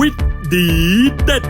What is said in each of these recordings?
วิทย์ดีเด็ด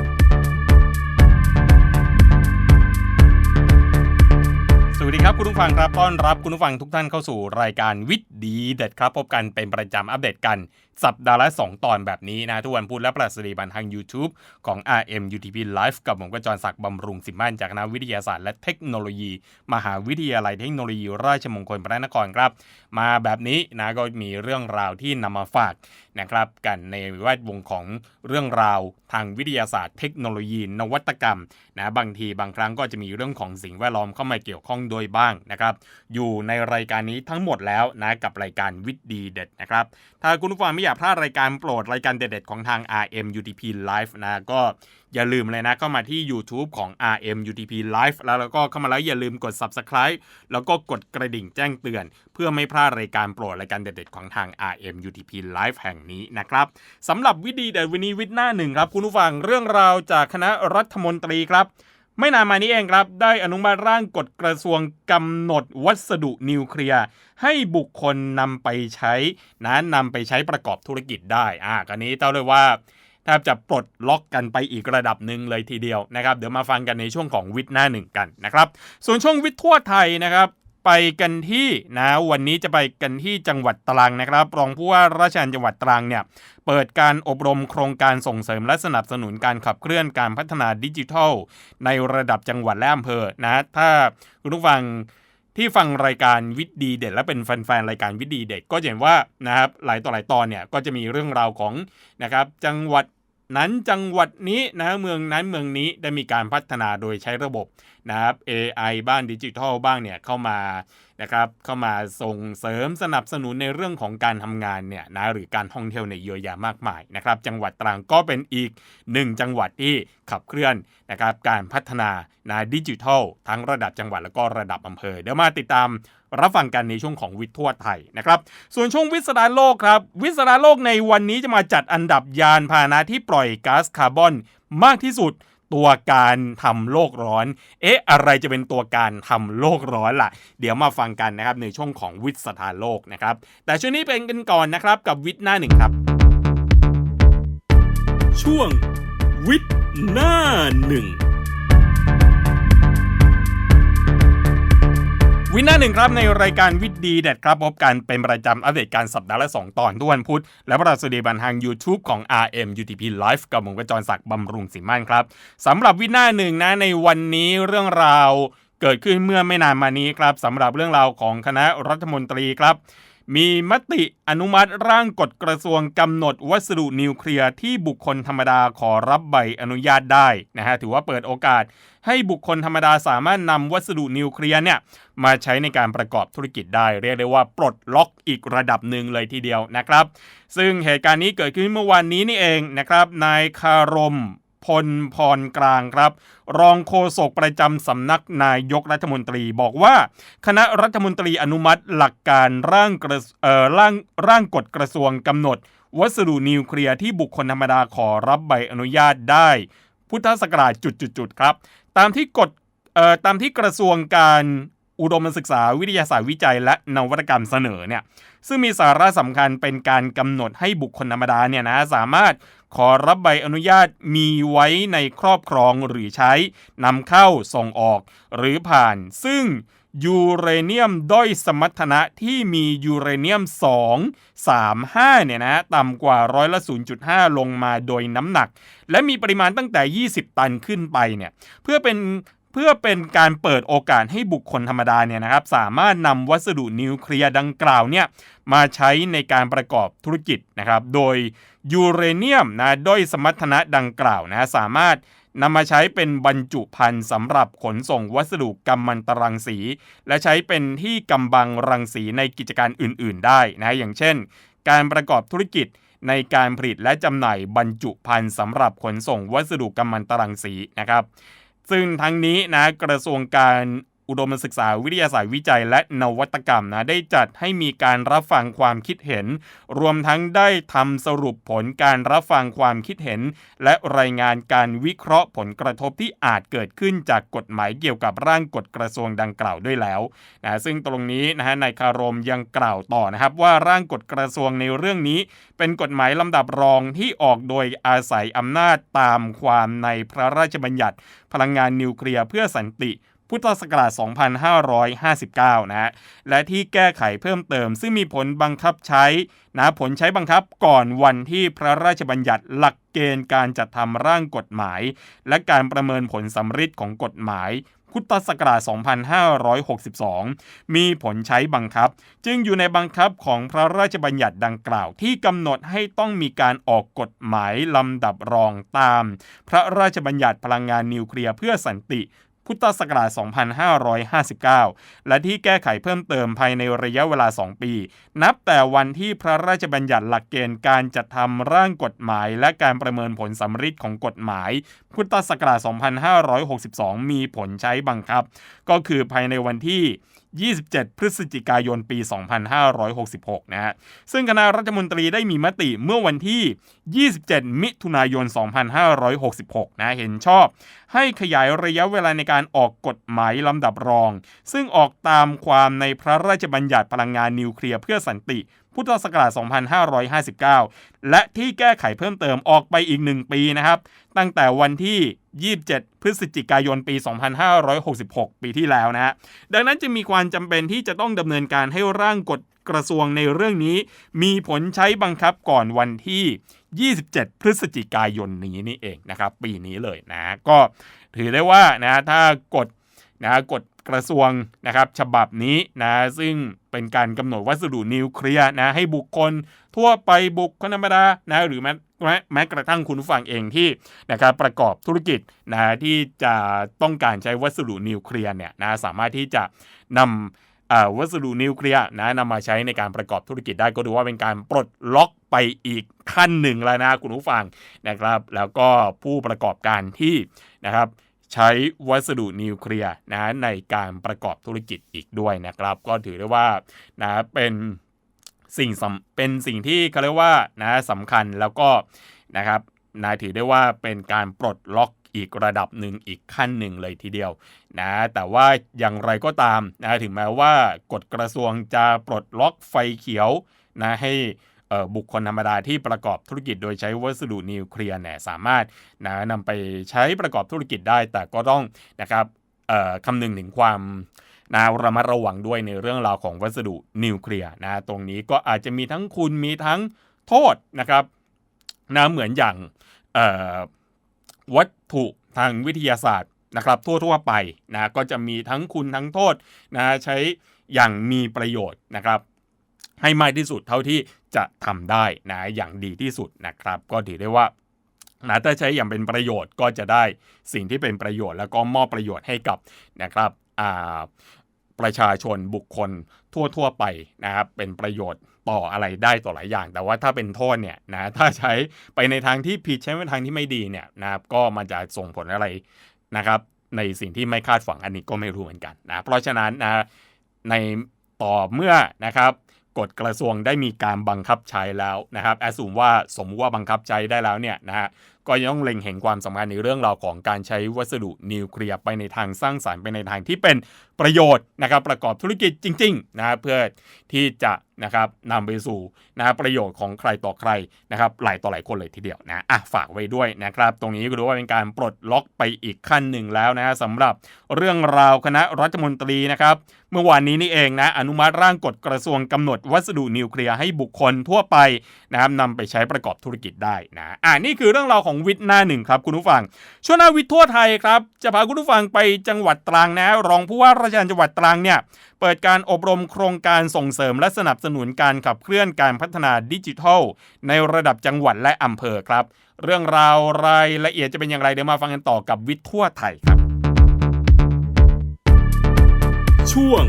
สวัสดีครับคุณผู้ฟังครับต้อนรับคุณผู้ฟังทุกท่านเข้าสู่รายการวิทย์ดีเด็ดครับ พบกันเป็นประจำอัปเดตกัน สัปดาห์ละ 2 ตอนแบบนี้นะทุกวันพุธและประสดีบันทาง YouTube ของ RM UTP Live กับผมกจรศักดิ์บำรุงสิมั่นจากคณะวิทยาศาสตร์และเทคโนโลยี มหาวิทยาลัยเทคโนโลยีราชมงคลพระนครครับ มาแบบนี้นะก็มีเรื่องราวที่นำมาฝากนะครับกันในแวดวงของเรื่องราวทางวิทยาศาสตร์ เทคโนโลยี นวัตกรรมนะบางทีบางครั้งก็จะมีเรื่องของสิ่งแวดล้อมเข้ามาเกี่ยวข้องโดยบ้างนะครับอยู่ในรายการนี้ทั้งหมดแล้วนะกับรายการวิทย์ดีเด็ดนะครับถ้าคุณผู้ฟังไม่อยากพลาดรายการโปรดรายการเด็ดๆของทาง RM UTP Live นะ ก็อย่าลืมเลยนะ เข้ามาที่ YouTube ของ RM UTP Live แล้วแล้วก็เข้ามาแล้วอย่าลืมกด Subscribe แล้วก็กดกระดิ่งแจ้งเตือน เพื่อไม่พลาดรายการโปรดรายการเด็ดๆของทาง RM UTP Live แห่งนี้นะครับสำหรับวิดีเดวันนี้วิดหน้าหนึ่งครับคุณผู้ฟังเรื่องราวจากคณะรัฐมนตรีครับ ไม่นานมานี้เองครับ ได้อนุมัติร่างกฎกระทรวงกำหนดวัสดุนิวเคลียร์ให้บุคคลนำไปใช้นะนำไปใช้ประกอบธุรกิจได้อ่ากันนี้เต้าเลยว่าแทบจะปลดล็อกกันไปอีกระดับหนึ่งเลยทีเดียวนะครับ เดี๋ยวมาฟังกันในช่วงของวิทย์หน้าหนึ่งกันนะครับ ส่วนช่วงวิทย์ทั่วไทยนะครับ ไปกันที่นะวันนี้จะไปกันที่จังหวัดตรังนะครับ รองผู้ว่าราชการจังหวัดตรังเนี่ยเปิดการอบรมโครงการส่งเสริมและสนับสนุนการขับเคลื่อนการพัฒนาดิจิทัล ในระดับจังหวัดและอำเภอนะถ้าคุณผู้ฟังที่ฟังรายการวิทดีเด็ดและเป็นแฟนๆรายการวิทดีเด็ดก็จะเห็นว่านะครับหลายต่อหลายตอนเนี่ยก็จะมีเรื่องราวของนะครับจังหวัด นั้นจังหวัดนี้นะเมืองนั้นเมืองนี้ได้มีการพัฒนาโดยใช้ระบบนะครับ AI บ้างดิจิทัลบ้างเนี่ยเข้ามา นะครับเข้ามาส่งเสริมสนับสนุนในเรื่องของการทำงานเนี่ยนะหรือการท่องเที่ยวในเยอะแยะมากมายนะครับ จังหวัดตรังก็เป็นอีกหนึ่งจังหวัดที่ขับเคลื่อนนะครับการพัฒนานาดิจิทัล ทั้งระดับจังหวัดแล้วก็ระดับอำเภอ เดี๋ยวมาติดตามรับฟังกันในช่วงของวิทย์ทั่วไทยนะครับ ส่วนช่วงวิสดาโลกครับ วิสดาโลกในวันนี้จะมาจัดอันดับยานพาหนะที่ปล่อยก๊าซคาร์บอนมากที่สุด ตัวการทำโลกร้อน เอ๊ะ อะไรจะเป็นตัวการทำโลกร้อนล่ะ เดี๋ยวมาฟังกันนะครับในช่วงของวิทย์สถานโลกนะครับ แต่ช่วงนี้เป็นกันก่อนนะครับกับวิทย์หน้าหนึ่งครับ ช่วงวิทย์หน้าหนึ่ง วินหน้าหนึ่งครับในรายการวิดดีเด็ดครับพบกันเป็นประจำอัปเดตการสัปดาห์ละ 2 ตอนทุกวันพุธ และประสดีบันทาง YouTube ของ RM UTP Live กับผมกระจรศักดิ์บำรุงสิมั่นครับสำหรับวินหน้าหนึ่งนะในวันนี้เรื่องราวเกิดขึ้นเมื่อไม่นานมานี้ครับสำหรับเรื่องราวของคณะรัฐมนตรีครับ มีมติอนุมัติร่างกฎกระทรวงกำหนดวัสดุนิวเคลียร์ที่บุคคลธรรมดาขอรับใบอนุญาตได้นะฮะถือว่าเปิดโอกาส ให้บุคคลธรรมดาสามารถนำวัสดุนิวเคลียร์เนี่ยมาใช้ในการประกอบธุรกิจได้ เรียกได้ว่าปลดล็อกอีกระดับหนึ่งเลยทีเดียวนะครับ ซึ่งเหตุการณ์นี้เกิดขึ้นเมื่อวานนี้นี่เองนะครับนายคารม พลพรกลางครับ รองโฆษกประจำสำนักนายกรัฐมนตรีบอกว่า คณะรัฐมนตรีอนุมัติหลักการร่างกระเอ่อร่างร่างกฎกระทรวงกำหนด วัสดุนิวเคลียร์ที่บุคคลธรรมดาขอรับใบอนุญาตได้ พุทธศักราชจุดๆๆครับ ตามที่กฎเอ่อตามที่กระทรวงการอุดมศึกษาวิทยาศาสตร์วิจัยและนวัตกรรมเสนอเนี่ยซึ่งมีสาระสำคัญเป็นการกำหนดให้บุคคลธรรมดาเนี่ยนะสามารถ ขอรับใบอนุญาตมีไว้ในครอบครองหรือใช้นำเข้าส่งออก หรือผ่าน ซึ่งยูเรเนียมด้อยสมรรถนะที่มียูเรเนียม 2 3 5 เนี่ยนะต่ำกว่าร้อยละ 0.5 ลงมาโดยน้ำหนัก และมีปริมาณตั้งแต่ 20 ตันขึ้นไปเนี่ยเพื่อเป็นเพื่อเป็นการเปิดโอกาสให้บุคคลธรรมดาเนี่ยนะครับ สามารถนำวัสดุนิวเคลียร์ดังกล่าวเนี่ยมาใช้ในการประกอบธุรกิจนะครับ โดย ยูเรเนียมนะด้อยสมรรถนะดังกล่าวนะสามารถนำมาใช้เป็นบรรจุภัณฑ์สำหรับขนส่งวัสดุกัมมันตรังสี และใช้เป็นที่กำบังรังสีในกิจการอื่น ๆ ได้นะอย่างเช่น การประกอบธุรกิจในการผลิตและจำหน่ายบรรจุภัณฑ์สำหรับขนส่งวัสดุกัมมันตรังสีนะครับ ซึ่งทั้งนี้นะกระทรวงการ อุดมศึกษาวิทยาศาสตร์วิจัยและนวัตกรรมนะได้จัดให้มีการรับฟังความคิดเห็น รวมทั้งได้ทำสรุปผลการรับฟังความคิดเห็น และรายงานการวิเคราะห์ผลกระทบที่อาจเกิดขึ้นจากกฎหมายเกี่ยวกับร่างกฎกระทรวงดังกล่าวด้วยแล้วนะซึ่งตรงนี้นะฮะนายคารมยังกล่าวต่อนะครับว่าร่างกฎกระทรวงในเรื่องนี้ เป็นกฎหมายลำดับรองที่ออกโดยอาศัยอำนาจตามความในพระราชบัญญัติ พลังงานนิวเคลียร์เพื่อสันติ พุทธศักราช 2559 นะฮะ และที่แก้ไขเพิ่มเติม ซึ่งมีผลบังคับใช้นะผลใช้บังคับก่อนวันที่พระราชบัญญัติหลักเกณฑ์การจัดทำร่างกฎหมาย และการประเมินผลสำฤทธิ์ของกฎหมายพุทธศักราช 2562 มีผลใช้บังคับ จึงอยู่ในบังคับของพระราชบัญญัติดังกล่าว ที่กำหนดให้ต้องมีการออกกฎหมายลำดับรองตาม พระราชบัญญัติพลังงานนิวเคลียร์เพื่อสันติ พุทธศักราช 2559 และที่แก้ไขเพิ่มเติมภายในระยะเวลา 2 ปี นับแต่วันที่พระราชบัญญัติหลักเกณฑ์การจัดทำร่างกฎหมาย และการประเมินผลสำฤทธิ์ของกฎหมาย พุทธศักราช 2562 มีผลใช้บังคับ ก็คือภายในวันที่ 27 พฤศจิกายนปี 2566 นะฮะ ซึ่งคณะรัฐมนตรีได้มีมติเมื่อวันที่ 27 มิถุนายน 2566 นะเห็นชอบ ให้ขยายระยะเวลาในการออกกฎหมายลำดับรอง ซึ่งออกตามความในพระราชบัญญัติพลังงานนิวเคลียร์เพื่อสันติ พุทธศักราช 2559 และที่แก้ไขเพิ่มเติมออกไปอีก 1 ปีนะครับ ตั้งแต่วันที่ 27 พฤศจิกายนปี 2566 ปีที่แล้วนะฮะดังนั้นจึงมีความจำเป็นที่จะต้องดำเนินการให้ร่างกฎกระทรวงในเรื่องนี้ มีผลใช้บังคับก่อนวันที่ 27 พฤศจิกายนนี้นี่เองนะครับ ปีนี้เลยนะ ก็ถือได้ว่านะถ้ากฎนะกฎ กระทรวงนะครับฉบับนี้นะซึ่งเป็นการกำหนดวัสดุนิวเคลียร์นะให้บุคคลทั่วไปบุคคลธรรมดานะหรือแม้แม้แม้กระทั่งคุณผู้ฟังเองที่นะครับประกอบธุรกิจนะที่จะต้องการใช้วัสดุนิวเคลียร์เนี่ยนะสามารถที่จะนำวัสดุนิวเคลียร์นะนำมาใช้ในการประกอบธุรกิจได้ก็ดูว่าเป็นการปลดล็อกไปอีกขั้นหนึ่งแล้วนะคุณผู้ฟังนะครับ แล้วก็ผู้ประกอบการที่นะครับ ใช้วัสดุนิวเคลียร์นะในการประกอบธุรกิจอีกด้วยนะครับ ก็ถือได้ว่านะเป็นสิ่งเป็นสิ่งที่เขาเรียกว่านะสำคัญแล้วก็นะครับนะถือได้ว่าเป็นการปลดล็อกอีกระดับหนึ่งอีกขั้นหนึ่งเลยทีเดียวนะแต่ว่าอย่างไรก็ตามนะถึงแม้ว่ากฎกระทรวงจะปลดล็อกไฟเขียวนะให้ บุคคลธรรมดาที่ประกอบธุรกิจโดยใช้วัสดุนิวเคลียร์เนี่ยสามารถนะนำไปใช้ประกอบธุรกิจได้ แต่ก็ต้องนะครับคำนึงถึงความนะระมัดระวังด้วยในเรื่องราวของวัสดุนิวเคลียร์นะตรงนี้ก็อาจจะมีทั้งคุณมีทั้งโทษนะครับนะเหมือนอย่างวัตถุทางวิทยาศาสตร์นะครับ ทั่วๆไปนะก็จะมีทั้งคุณทั้งโทษนะใช้อย่างมีประโยชน์นะครับ ให้มากที่สุดเท่าที่จะทำได้นะอย่างดีที่สุดนะครับ ก็ถือได้ว่านะถ้าใช้อย่างเป็นประโยชน์ก็จะได้สิ่งที่เป็นประโยชน์ แล้วก็มอบประโยชน์ให้กับนะครับประชาชนบุคคลทั่ว ๆ ไปนะครับเป็นประโยชน์ต่ออะไรได้ต่อหลายอย่าง แต่ว่าถ้าเป็นโทษเนี่ยนะถ้าใช้ไปในทางที่ผิดใช้ในทางที่ไม่ดีเนี่ยนะครับก็มันจะส่งผลอะไรนะครับ ในสิ่งที่ไม่คาดฝังอันนี้ก็ไม่รู้เหมือนกันนะเพราะฉะนั้นนะในต่อเมื่อนะครับ กฎกระทรวงได้มีการบังคับใช้แล้วนะครับแอสซูมว่าสมมติว่าบังคับใช้ได้แล้วเนี่ยนะฮะก็ยังต้องเล็งเห็นความสำคัญในเรื่องราวของการใช้วัสดุนิวเคลียร์ไปในทางสร้างสารรค์ไปในทางที่เป็นประโยชน์นะครับประกอบธุรกิจจริงๆนะเพื่อที่จะนะครับนำไปสู่นะประโยชน์ของใครต่อใครนะครับหลายต่อหลายคนเลยทีเดียวนะอะฝากไว้ด้วยนะครับ ตรงนี้ก็รู้ว่าเป็นการปลดล็อกไปอีกขั้นหนึ่งแล้วนะสำหรับเรื่องราวคณะรัฐมนตรีนะครับเมื่อวานนี้นี่เองนะอนุมัติร่างกฎกระทรวงกำหนดวัสดุนิวเคลียร์ให้บุคคลทั่วไปนะครับนำไปใช้ประกอบธุรกิจได้นะอ่านี่คือเรื่องราวของวิทย์หน้าหนึ่งครับคุณผู้ฟังช่วงหน้าวิทย์ทั่วไทยครับจะพาคุณผู้ฟังไปจังหวัดตรังนะรองผู้ว่าราชการจังหวัดตรังเนี่ย เปิดการอบรมโครงการส่งเสริมและสนับสนุนการขับเคลื่อนการพัฒนาดิจิทัล ในระดับจังหวัดและอำเภอครับ เรื่องราวรายละเอียดจะเป็นอย่างไรเดี๋ยวมาฟังกันต่อกับวิทย์ทั่วไทยครับ ช่วง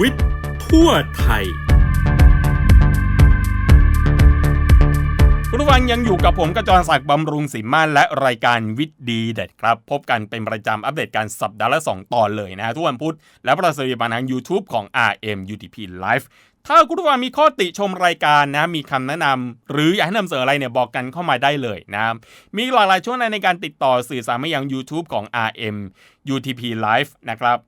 วิทย์ทั่วไทย คุณผู้ฟังยังอยู่กับผมกระจรศักดิ์บำรุงศิมานและรายการวิทย์ดีเด็ดครับ พบกันเป็นประจำอัปเดตการสัปดาห์ละ 2 ตอนเลยนะทุกวันพุธและประสิทธิบันทาง YouTube ของ RM UTP Live ถ้าคุณผู้ฟังมีข้อติชมรายการนะ มีคำแนะนำหรืออยากให้นำเสนออะไรเนี่ยบอกกันเข้ามาได้เลยนะมีหลากหลายช่วงในการติดต่อสื่อสารมายัง YouTube ของ RM UTP Live นะครับ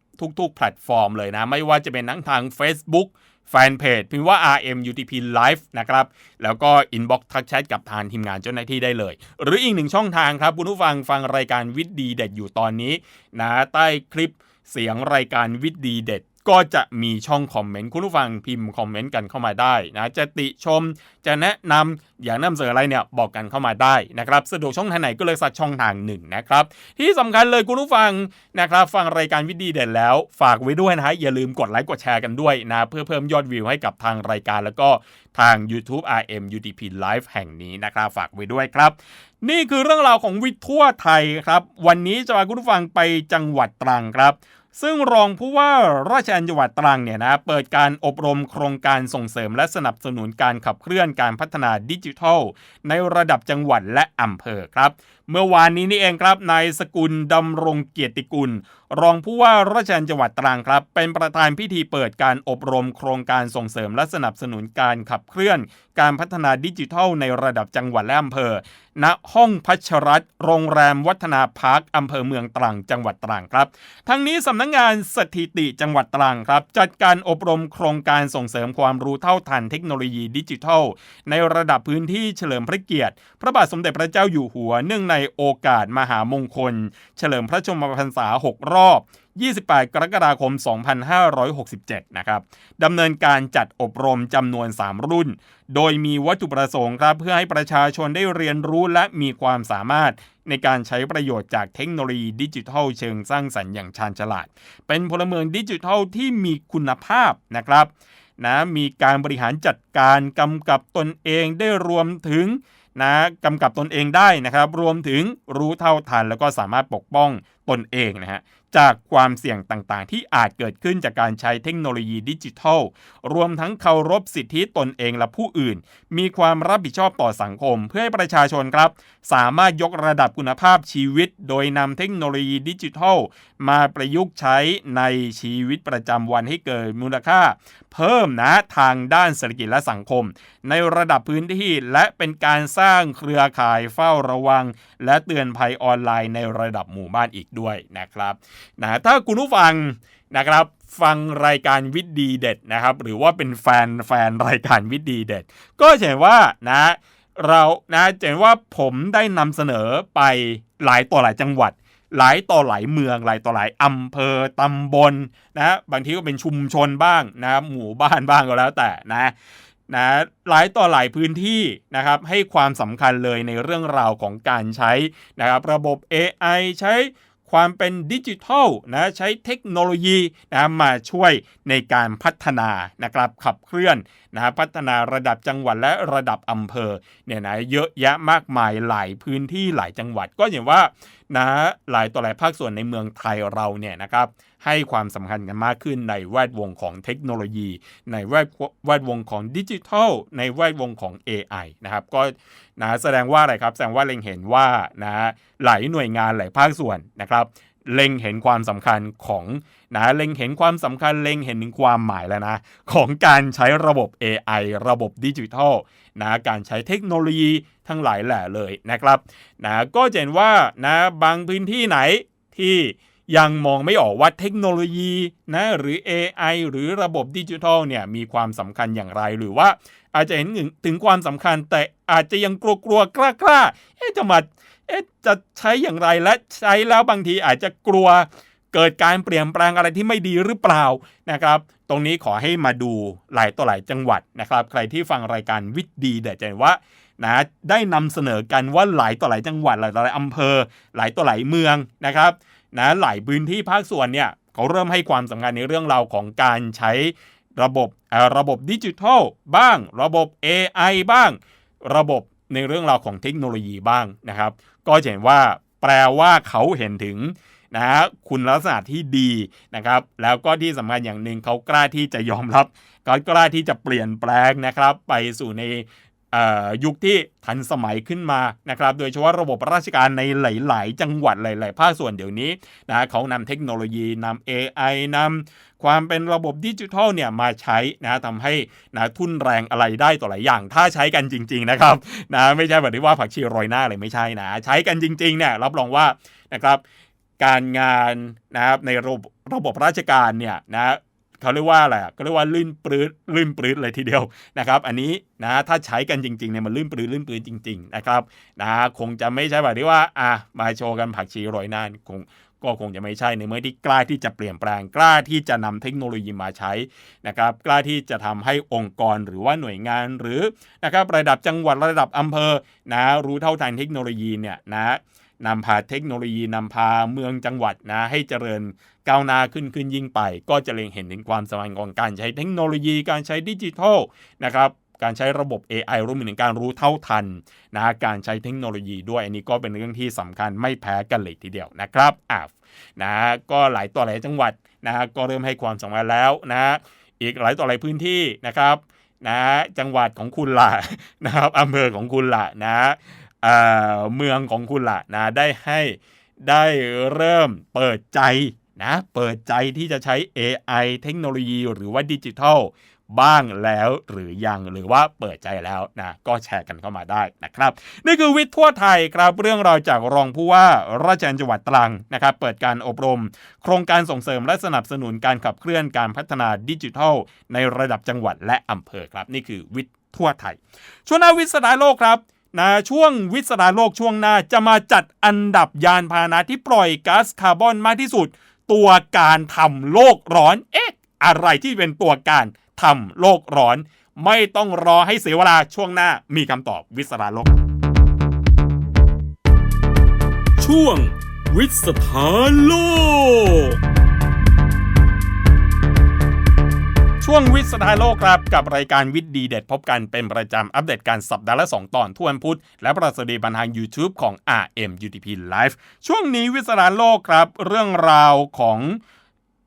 ทุกๆ แพลตฟอร์มเลยนะ ไม่ว่าจะเป็นทั้งทาง Facebook แฟนเพจพิมพ์ว่า RM UTP Live นะครับ แล้วก็อินบ็อกซ์ทักแชทกับทางทีมงานเจ้าหน้าที่ได้เลย หรืออีกหนึ่งช่องทางครับ คุณผู้ฟังฟังรายการวิทย์ดีเด็ดอยู่ตอนนี้นะใต้คลิปเสียงรายการวิทย์ดีเด็ด ก็จะมีช่องคอมเมนต์คุณผู้ฟังพิมพ์คอมเมนต์กันเข้ามาได้นะจะติชมจะแนะนำอยากนำเสนออะไรเนี่ยบอกกันเข้ามาได้นะครับสะดวกช่องทางไหนก็เลยสักช่องทางหนึ่งนะครับที่สำคัญเลยคุณผู้ฟังนะครับฟังรายการวิดีเด่นแล้ว ฝากไว้ด้วยนะฮะอย่าลืมกดไลค์กดแชร์กันด้วยนะเพื่อเพิ่มยอดวิวให้กับทางรายการแล้วก็ทาง YouTube RM UTP Live แห่งนี้นะครับฝากไว้ด้วยครับ นี่คือเรื่องราวของวิทย์ทั่วไทยครับ วันนี้จะพาคุณผู้ฟังไปจังหวัดตรังครับ ซึ่งรองผู้ว่าราชอารจังหวัดตรังเนี่ยนะเปิดการอบรมโครงการส่งเสริมและสนับสนุนการขับเคลื่อนการพัฒนาดิจิทัล ในระดับจังหวัดและอำเภอครับ เมื่อวานนี้นี่เองครับนายสกุลดำรงเกียรติกุลรองผู้ว่าราชการจังหวัดตรังครับ เป็นประธานพิธีเปิดการอบรมโครงการส่งเสริมและสนับสนุนการขับเคลื่อน การพัฒนาดิจิทัลในระดับจังหวัดและอำเภอ ณ ห้องพัชรัตโรงแรมวัฒนาพาร์คอำเภอเมืองตรังจังหวัดตรังครับ ทั้งนี้สำนักงงานสถิติจังหวัดตรังครับ จัดการอบรมโครงการส่งเสริมความรู้เท่าทันเทคโนโลยีดิจิทัล ในระดับพื้นที่เฉลิมพระเกียรติ พระบาทสมเด็จพระเจ้าอยู่หัว เนื่องในโอกาสมหามงคล เฉลิมพระชนมพรรษา 6รอบ 28 กรกฎาคม 2567 นะครับดำเนินการจัดอบรมจำนวน 3 รุ่น โดยมีวัตถุประสงค์ครับเพื่อให้ประชาชนได้เรียนรู้และมีความสามารถในการใช้ประโยชน์จากเทคโนโลยีดิจิทัลเชิงสร้างสรรค์อย่างชาญฉลาด เป็นพลเมืองดิจิทัลที่มีคุณภาพนะครับนะมีการบริหารจัดการกำกับตนเองได้รวมถึงนะกำกับตนเองได้นะครับ รวมถึงรู้เท่าทันแล้วก็สามารถปกป้อง ตนเองนะฮะจากความเสี่ยงต่างๆ ที่อาจเกิดขึ้นจากการใช้เทคโนโลยีดิจิทัล รวมทั้งเคารพสิทธิตนเองและผู้อื่น มีความรับผิดชอบต่อสังคม เพื่อให้ประชาชนครับ สามารถยกระดับคุณภาพชีวิต โดยนำเทคโนโลยีดิจิทัล มาประยุกต์ใช้ในชีวิตประจำวันให้เกิดมูลค่า เพิ่มนะทางด้านเศรษฐกิจและสังคม ในระดับพื้นที่และเป็นการสร้างเครือข่ายเฝ้าระวัง และเตือนภัยออนไลน์ในระดับหมู่บ้านอีกด้วยนะครับนะถ้าคุณผู้ฟังนะครับฟังรายการวิดีเด็ดนะครับ หรือว่าเป็นแฟนแฟนรายการวิดีเด็ด ก็เห็นว่านะเรานะจะเห็นว่าผมได้นำเสนอไปหลายต่อหลายจังหวัด หลายต่อหลายเมือง หลายต่อหลายอำเภอตำบลนะบางทีก็เป็นชุมชนบ้างนะหมู่บ้านบ้างก็แล้วแต่นะนะหลายต่อหลายพื้นที่นะครับให้ความสำคัญเลยในเรื่องราวของการใช้นะครับระบบ AI ใช้ ความเป็นดิจิทัลนะใช้เทคโนโลยีนะมาช่วยในการพัฒนานะครับขับเคลื่อนนะพัฒนาระดับจังหวัดและระดับอำเภอเนี่ยนะเยอะแยะมากมายหลายพื้นที่หลายจังหวัดก็เห็นว่า นะหลายต่อหลายภาคส่วนในเมืองไทยเราเนี่ยนะครับให้ความสำคัญกันมากขึ้นในแวดวงของเทคโนโลยี ในแวดแวดวงของดิจิทัล ในแวดวงของ AI นะครับก็นะแสดงว่าอะไรครับแสดงว่าเล็งเห็นว่านะหลายหน่วยงานหลายภาคส่วนนะครับเล็งเห็นความสำคัญของนะเล็งเห็นความสำคัญเล็งเห็นถึงความหมายแล้วนะ ของการใช้ระบบ AI ระบบดิจิทัล นะการใช้เทคโนโลยีทั้งหลายแหล่เลยนะครับนะก็เห็นว่านะบางพื้นที่ไหนที่ยังมองไม่ออกว่าเทคโนโลยีนะหรือ AI หรือระบบดิจิทัลเนี่ยมีความสำคัญอย่างไรหรือว่าอาจจะเห็นถึงความสำคัญแต่อาจจะยังกลัวกลัวกล้ากล้าเอ๊ะจะมาเอ๊ะจะใช้อย่างไรและใช้แล้วบางทีอาจจะกลัวเกิดการเปลี่ยนแปลงอะไรที่ไม่ดีหรือเปล่านะครับ ตรงนี้ขอให้มาดูหลายต่อหลายจังหวัดนะครับ ใครที่ฟังรายการวิทย์ดีเดี๋ยวจะเห็นว่านะได้นำเสนอกันว่าหลายต่อหลายจังหวัดหลายต่อหลายอำเภอ หลายต่อหลายเมืองนะครับนะหลายพื้นที่ภาคส่วนเนี่ยเขาเริ่มให้ความสำคัญในเรื่องราวของการใช้ระบบระบบดิจิทัลบ้าง ระบบ AI บ้าง ระบบในเรื่องราวของเทคโนโลยีบ้างนะครับ ก็เห็นว่าแปลว่าเขาเห็นถึง นะฮะคุณลักษณะที่ดีนะครับ แล้วก็ที่สำคัญอย่างหนึ่งเขากล้าที่จะยอมรับเขากล้าที่จะเปลี่ยนแปลงนะครับ ไปสู่ในยุคที่ทันสมัยขึ้นมานะครับ โดยเฉพาะระบบราชการในหลาย ๆ จังหวัดหลาย ๆ ภาคส่วนเดี๋ยวนี้นะเขานำเทคโนโลยีนำ AI นำความเป็นระบบดิจิทัลเนี่ยมาใช้นะทำให้นะทุนแรงอะไรได้ต่อหลายอย่าง ถ้าใช้กันจริง ๆ นะครับนะไม่ใช่แบบที่ว่าผักชีโรยหน้าเลยไม่ใช่นะ ใช้กันจริง ๆ เนี่ยรับรองว่านะครับ การงานนะครับในระบบระบบราชการเนี่ยนะเขาเรียกว่าอะไรก็เรียกว่าลื่นปลื้ดลื่นปลื้ดเลยทีเดียวนะครับ อันนี้นะถ้าใช้กันจริงๆเนี่ยมันลื่นปลื้ดลื่นปลื้ดจริง ๆ นะครับนะคงจะไม่ใช่แบบที่ว่าอะมาโชว์กันผักชีโรยหน้าคงก็คงจะไม่ใช่ในเมื่อที่กล้าที่จะเปลี่ยนแปลงกล้าที่จะนำเทคโนโลยีมาใช้นะครับ กล้าที่จะทำให้องค์กรหรือว่าหน่วยงานหรือนะครับระดับจังหวัดระดับอำเภอนะรู้เท่าทันเทคโนโลยีเนี่ยนะ นำพาเทคโนโลยีนำพาเมืองจังหวัดนะให้เจริญก้าวหน้าขึ้นขึ้นยิ่งไป ก็จะเล็งเห็นถึงความสำคัญของการใช้เทคโนโลยีการใช้ดิจิทัลนะครับการใช้ระบบ AI รวมถึงการรู้เท่าทันนะการใช้เทคโนโลยีด้วยอันนี้ก็เป็นเรื่องที่สำคัญไม่แพ้กันเลยทีเดียวนะครับอะนะก็หลายต่อหลายจังหวัดนะก็เริ่มให้ความสำคัญแล้วนะอีกหลายต่อหลายพื้นที่นะครับนะจังหวัดของคุณล่ะนะครับอำเภอของคุณล่ะนะ เมืองของคุณล่ะนะได้ให้ได้เริ่มเปิดใจนะเปิดใจที่จะใช้ AI เทคโนโลยีหรือว่าดิจิทัลบ้างแล้วหรือยังหรือว่าเปิดใจแล้วนะก็แชร์กันเข้ามาได้นะครับ นี่คือวิทย์ทั่วไทยครับเรื่องราวจากรองผู้ว่าราชการจังหวัดตรังนะครับ เปิดการอบรม โครงการส่งเสริมและสนับสนุนการขับเคลื่อนการพัฒนาดิจิทัล ในระดับจังหวัดและอำเภอครับ นี่คือวิทย์ทั่วไทยช่วงหน้าวิทย์สดาโลกครับ นะช่วงวิสดาโลกช่วงหน้าจะมาจัดอันดับยานพาหนะที่ปล่อยก๊าซคาร์บอนมากที่สุด ตัวการทำโลกร้อน เอ๊ะ อะไรที่เป็นตัวการทำโลกร้อน ไม่ต้องรอให้เสียเวลาช่วงหน้ามีคำตอบวิสราโลก ช่วงวิสถานโลก ช่วงวิทย์สตร์โลกครับกับรายการวิทย์ดีเด็ดพบกันเป็นประจำอัปเดตการสัปดาห์ละ 2 ตอนทุกวันพุธ และประสดีบันทาง YouTube ของ RM UTP Live ช่วงนี้วิทย์สตร์โลกครับ เรื่องราวของ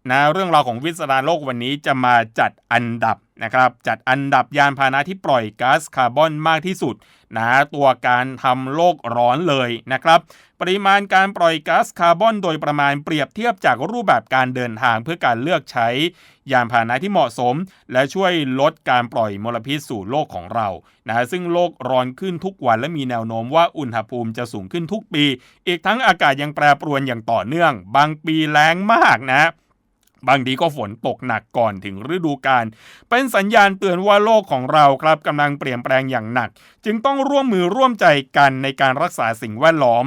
นะเรื่องราวของวิทย์สถานโลกวันนี้จะมาจัดอันดับนะครับจัดอันดับยานพาหนะที่ปล่อยก๊าซคาร์บอนมากที่สุดนะตัวการทำโลกร้อนเลยนะครับปริมาณการปล่อยก๊าซคาร์บอนโดยประมาณเปรียบเทียบจากรูปแบบการเดินทางเพื่อการเลือกใช้ยานพาหนะที่เหมาะสม และช่วยลดการปล่อยมลพิษสู่โลกของเรานะซึ่งโลกร้อนขึ้นทุกวันและมีแนวโน้มว่าอุณหภูมิจะสูงขึ้นทุกปี อีกทั้งอากาศยังแปรปรวนอย่างต่อเนื่อง บางปีแล้งมากนะ บางทีก็ฝนตกหนักก่อนถึงฤดูกาลเป็นสัญญาณเตือนว่าโลกของเราครับกำลังเปลี่ยนแปลงอย่างหนัก จึงต้องร่วมมือร่วมใจกันในการรักษาสิ่งแวดล้อม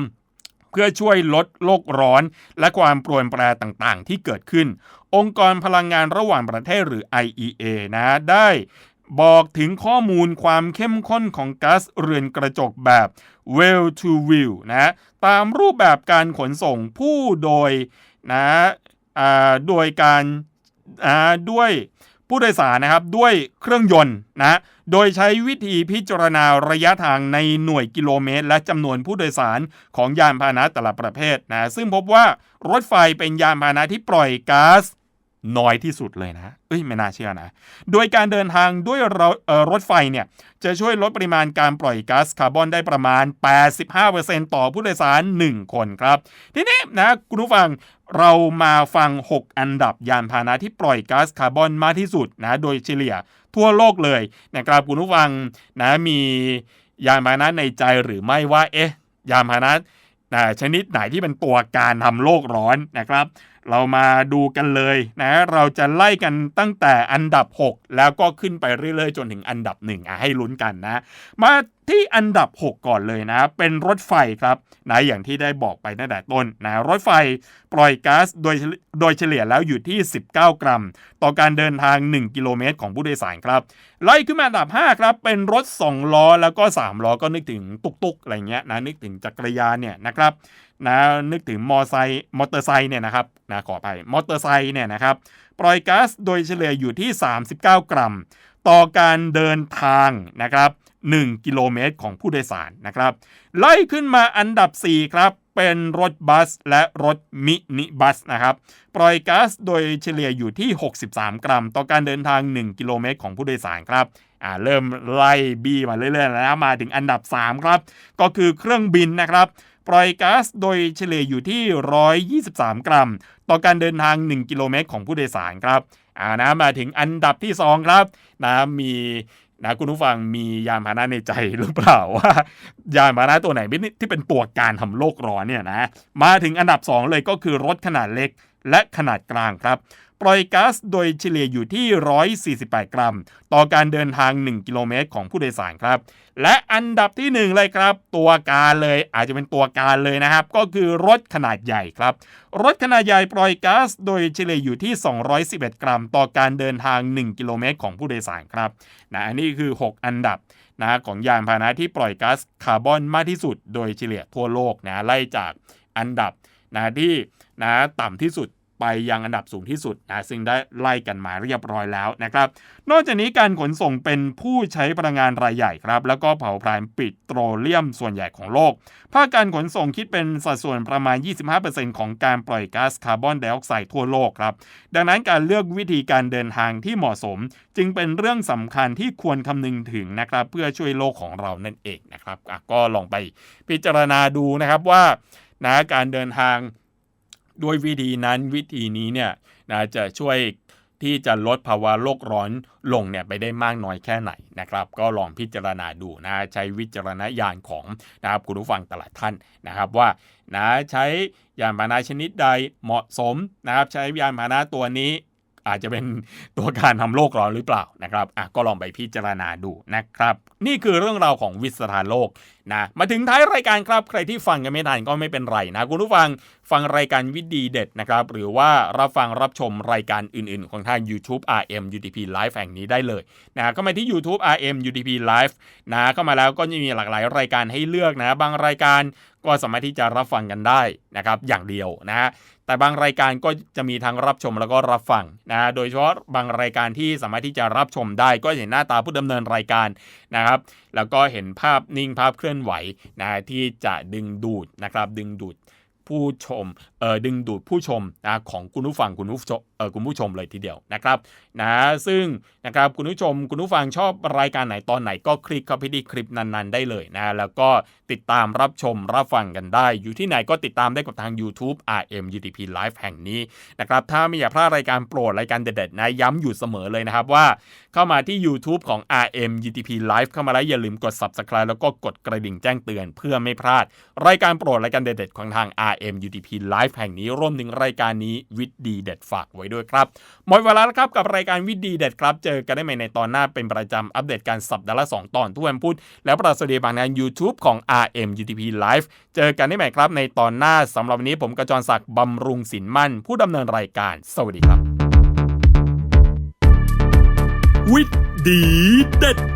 เพื่อช่วยลดโลกร้อน และความปรวนแปรต่างๆ ที่เกิดขึ้น องค์กรพลังงานระหว่างประเทศหรือ IEA นะได้บอกถึงข้อมูลความเข้มข้นของก๊าซเรือนกระจกแบบ well to wheel นะตามรูปแบบการขนส่งผู้โดยนะ โดยการด้วยผู้โดยสารนะครับด้วยเครื่องยนต์นะโดยใช้วิธีพิจารณาระยะทางในหน่วยกิโลเมตร และจำนวนผู้โดยสารของยานพาหนะแต่ละประเภทนะซึ่งพบว่ารถไฟเป็นยานพาหนะที่ปล่อยก๊าซน้อยที่สุดเลยนะ เอ้ยไม่น่าเชื่อนะ โดยการเดินทางด้วยรถเอ่อรถไฟเนี่ยจะช่วยลดปริมาณการปล่อยก๊าซคาร์บอนได้ประมาณ 85%ต่อผู้โดยสาร 1 คนครับ ทีนี้นะคุณผู้ฟัง เรามาฟัง 6 อันดับยานพาหนะที่ปล่อยก๊าซคาร์บอนมากที่สุดนะโดยเฉลี่ยทั่วโลกเลยนะครับคุณผู้ฟังนะมียานพาหนะในใจหรือไม่ว่าเอ๊ะยานพาหนะนะชนิดไหนที่เป็นตัวการทำโลกร้อนนะครับ เรามาดูกันเลยนะเราจะไล่กันตั้งแต่อันดับ 6 แล้วก็ขึ้นไปเรื่อยๆ จนถึงอันดับ1อะให้ลุ้นกันนะ มาที่อันดับ 6 ก่อนเลยนะ เป็นรถไฟครับนะอย่างที่ได้บอกไปตั้งแต่ต้นนะรถไฟปล่อยก๊าซโดยโดยเฉลี่ยแล้วอยู่ที่ 19 กรัม ต่อการเดินทาง 1 กิโลเมตรของผู้โดยสารครับ ไล่ขึ้นมาอันดับ 5 ครับ เป็นรถ 2 ล้อแล้วก็ 3 ล้อก็นึกถึงตุกๆอะไรเงี้ยนะนึกถึงจักรยานเนี่ยนะครับนะนึกถึงมอไซค์มอเตอร์ไซค์เนี่ยนะครับนะขอไปมอเตอร์ไซค์เนี่ยนะครับปล่อยก๊าซโดยเฉลี่ยอยู่ที่ 39 กรัม ต่อการเดินทางนะครับ1กิโลเมตรของผู้โดยสารนะครับ ไล่ขึ้นมาอันดับ 4 ครับ เป็นรถบัสและรถมินิบัสนะครับปล่อยก๊าซโดยเฉลี่ยอยู่ที่ 63 กรัม ต่อการเดินทาง 1 กิโลเมตรของผู้โดยสารครับอ่าเริ่มไล่บีมาเรื่อยๆแล้วมาถึงอันดับ 3 ครับ ก็คือเครื่องบินนะครับ ปล่อยก๊าซโดยเฉลี่ยอยู่ที่ 123 กรัม ต่อการเดินทาง 1 กิโลเมตรของผู้โดยสารครับอ่านะมาถึงอันดับที่ 2 ครับนะมีนะคุณผู้ฟังมียานพาหนะในใจหรือเปล่าว่ายานพาหนะตัวไหนที่เป็นตัวการทำโลกร้อนเนี่ยนะมาถึงอันดับ 2 เลยก็คือรถขนาดเล็กและขนาดกลางครับ ปล่อยก๊าซโดยเฉลี่ยอยู่ที่ 148 กรัม ต่อการเดินทาง 1 กิโลเมตรของผู้โดยสารครับ และอันดับที่ 1 เลยครับ ตัวการเลยอาจจะเป็นตัวการเลยนะครับ ก็คือรถขนาดใหญ่ครับ รถขนาดใหญ่ปล่อยก๊าซโดยเฉลี่ยอยู่ที่ 211 กรัม ต่อการเดินทาง 1 กิโลเมตรของผู้โดยสารครับนะอันนี้คือ 6 อันดับนะของยานพาหนะที่ปล่อยก๊าซคาร์บอนมากที่สุด โดยเฉลี่ยทั่วโลกนะไล่จากอันดับนะที่นะต่ำที่สุด ไปยังอันดับสูงที่สุดนะซึ่งได้ไล่กันมาเรียบร้อยแล้วนะครับ นอกจากนี้การขนส่งเป็นผู้ใช้พลังงานรายใหญ่ครับ แล้วก็เผาผลาญปิโตรเลียมส่วนใหญ่ของโลก ภาคการขนส่งคิดเป็นสัดส่วนประมาณ 25%ของการปล่อยก๊าซคาร์บอนไดออกไซด์ทั่วโลกครับ ดังนั้นการเลือกวิธีการเดินทางที่เหมาะสม จึงเป็นเรื่องสำคัญที่ควรคำนึงถึงนะครับ เพื่อช่วยโลกของเรานั่นเองนะครับก็ลองไปพิจารณาดูนะครับว่านะการเดินทาง ด้วยวิธีนั้นวิธีนี้เนี่ยนะจะช่วยที่จะลดภาวะโลกร้อนลงเนี่ยไปได้มากน้อยแค่ไหนนะครับ ก็ลองพิจารณาดูนะใช้วิจารณญาณของนะครับคุณผู้ฟังแต่ละท่านนะครับว่านะใช้ยานพาหนะชนิดใดเหมาะสมนะครับ ใช้ยานพาหนะตัวนี้ อาจจะเป็นตัวการทำโลกร้อนหรือเปล่านะครับอะก็ลองไปพิจารณาดูนะครับ นี่คือเรื่องราวของวิสถานโลกนะมาถึงท้ายรายการครับใครที่ฟังกันไม่ทันก็ไม่เป็นไรนะคุณผู้ฟังฟังรายการวิดีเด็ดนะครับหรือว่ารับฟังรับชมรายการอื่นๆ ของทาง YouTube RM UDP Live แห่งนี้ได้เลยนะก็มาที่ YouTube RM UDP Live นะเข้ามาแล้วก็จะมีหลากหลายรายการให้เลือกนะ บางรายการก็สามารถที่จะรับฟังกันได้นะครับ อย่างเดียวนะ แต่บางรายการก็จะมีทั้งรับชมแล้วก็รับฟังนะโดยเฉพาะบางรายการที่สามารถที่จะรับชมได้ก็เห็นหน้าตาผู้ดำเนินรายการนะครับ แล้วก็เห็นภาพนิ่งภาพเคลื่อนไหวนะที่จะดึงดูดนะครับดึงดูดผู้ชมเออดึงดูดผู้ชมนะของคุณผู้ฟังคุณผู้ชมเออคุณผู้ชมเลยทีเดียวนะครับนะซึ่งนะครับคุณผู้ชมคุณผู้ฟังชอบรายการไหนตอนไหนก็คลิกเข้าไปที่คลิปนั้นๆ ได้เลยนะแล้วก็ติดตามรับชมรับฟังกันได้ อยู่ที่ไหนก็ติดตามได้กับทาง YouTube RM UTP Live แห่งนี้นะครับถ้าไม่อยากพลาดรายการโปรดรายการเด็ดๆนะย้ำอยู่เสมอเลยนะครับว่า เข้ามาที่ YouTube ของ RM UTP Live เข้ามาแล้วอย่าลืมกด Subscribe แล้วก็กดกระดิ่งแจ้งเตือนเพื่อไม่พลาด รายการโปรดรายการเด็ดๆของทาง RM UTP Live แห่งนี้ร่วมถึงรายการนี้วิดดีเด็ดฝากไว้ด้วยครับหมดเวลาแล้วครับกับรายการวิดดีเด็ดครับเจอกันได้ใหม่ในตอนหน้าเป็นประจำอัปเดตการสัปดาห์ละ2ตอนทุกวันพุธแล้วประสดีบางงาน YouTube ของ RM UTP Live เจอกันได้ใหม่ครับในตอนหน้าสำหรับวันนี้ผมกระจรศักดิ์บำรุงสินมั่น ผู้ดำเนินรายการ สวัสดีครับ วิดดีเด็ด